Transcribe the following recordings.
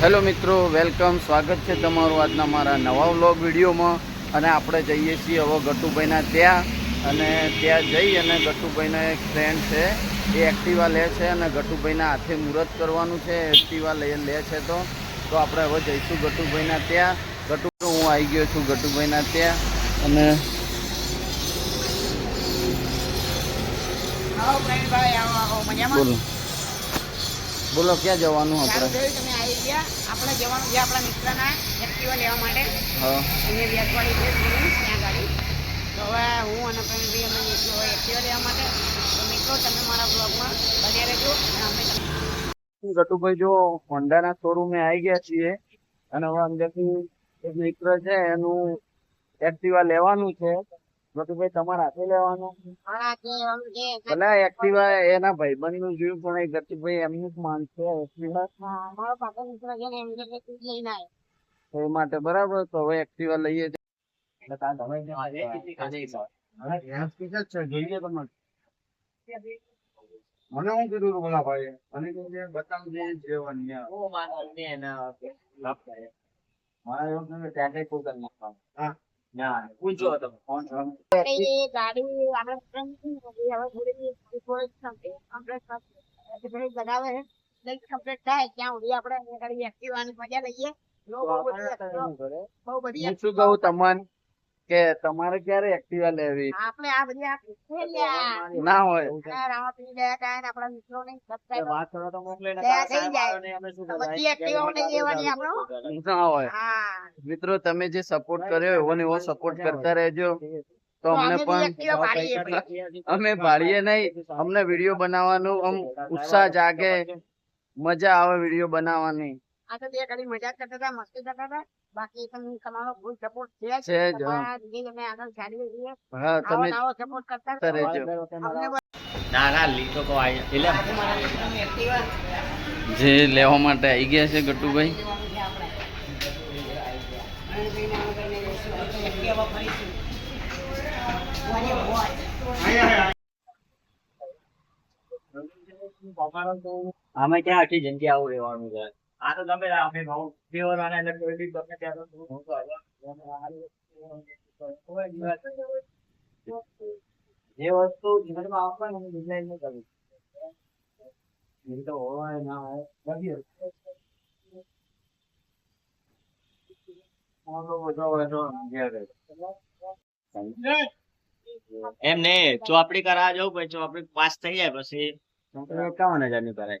Hello મિત્રો welcome. સ્વાગત છે તમારું આજના મારા નવા વ્લોગ વિડીયોમાં. અને આપણે જઈએ છીએ હવે ગટુભાઈના ત્યાં. અને ત્યાં જઈ અને ગટુભાઈનો એક ફ્રેન્ડ છે એ એક્ટિવા લે છે અને ગટુભાઈના હાથે મુહૂર્ત કરવાનું છે એક્ટિવા લઈ લે છે તો. તો આપણે હવે જઈશું ગટુભાઈના ત્યાં. ગટુ હું આવી ગયો છું ગટુભાઈના ત્યાં. અને? બોલો. બોલો ક્યાં જવાનું આપણે? ગયા. આપણે જવાનું છે આપણા મિત્રના એક્ટિવા લેવા માટે. એને વેચવાડી છે ત્યાં ગાડી. તો હવે હું અને પ્રવીણભાઈ અમે નીકળ્યો હોય એક્ટિવા લેવા માટે. તો મિત્રો તમે મારા બ્લોગમાં બન્યા રહેજો. અને અમે ગટુભાઈ જો હોન્ડાના શોરૂમે આવી ગયા છીએ અને હવે અંદરથી એક મિત્ર છે એનું એક્ટિવા લેવાનું છે. ગટુભાઈ તમારા હાથે લેવાનો ભલે એક્ટિવા એના ભાઈબંધનું જોયું પણ એ ગટુભાઈ એમનું જ માન છે એક્ટિવા હા, મારો પાકો મિત્ર છે ને એમને કંઈક લઈને આવ્યો. તો એ માટે બરાબર તો હવે એક્ટિવા લઈએ. મને હું કીધું તું પેલા ભાઈએ મને કીધું બતાવજે જેવાની. મારે એવું ત્યાં કઈ કોઈ કરી નાખવાનું. હા. બહુ બધી શું કહું તમને? કે તમારે ક્યારે એક્ટિવા લેવી આપણે આ બધી. ના હોય ને. તો હોય મિત્રો તમે જે સપોર્ટ કર્યો એવો ને એવો સપોર્ટ કરતા રહેજો તો અમને પણ અમે ભાળીએ નહીં અમને વીડિયો બનાવવાનું આમ ઉત્સાહ જાગે મજા આવે વીડિયો બનાવવાની આ તો બે ઘડી મજાક કરતા હતા મસ્તી કરતા હતા બાકી તમે તમારો ફૂલ સપોર્ટ છે છે જો અમે આગળ ચાલી છીએ હા તમે આવો સપોર્ટ કરતા રહેજો ના ના લીટો કો આય એટલે જે લેવા માટે આવી ગયા છે ગટુભાઈ. અમે ક્યાં આખી જિંદગી આવું રહેવાનું છે? આ તો તમે અમે ભાવ અને એટલે કોઈ બી ગમે ત્યારે તો હું તો જે વસ્તુ જીવનમાં આવશે ને ડિઝાઇન નહીં કરું એ તો હોય ના એમ નહીં ચોપડી કરાવવા જવું પછી ચોપડી પાસ થઈ જાય પછી. એકાવન હજારની કરાય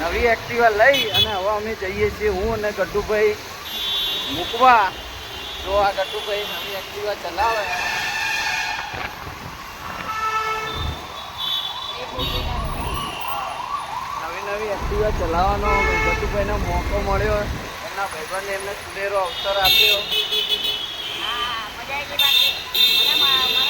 નવી એક્ટિવા લઈ અને હવે અમે જઈએ છીએ હું અને ગઢુભાઈ મૂકવા. જો આ ગઢુભાઈ નવી એક્ટિવા ચલાવે. નવી નવી એક્ટિવા ચલાવવાનો ગઢુભાઈને મોકો મળ્યો. એમના ભાઈબંધે એમને સુનેરો અવસર આપ્યો. મજા આવી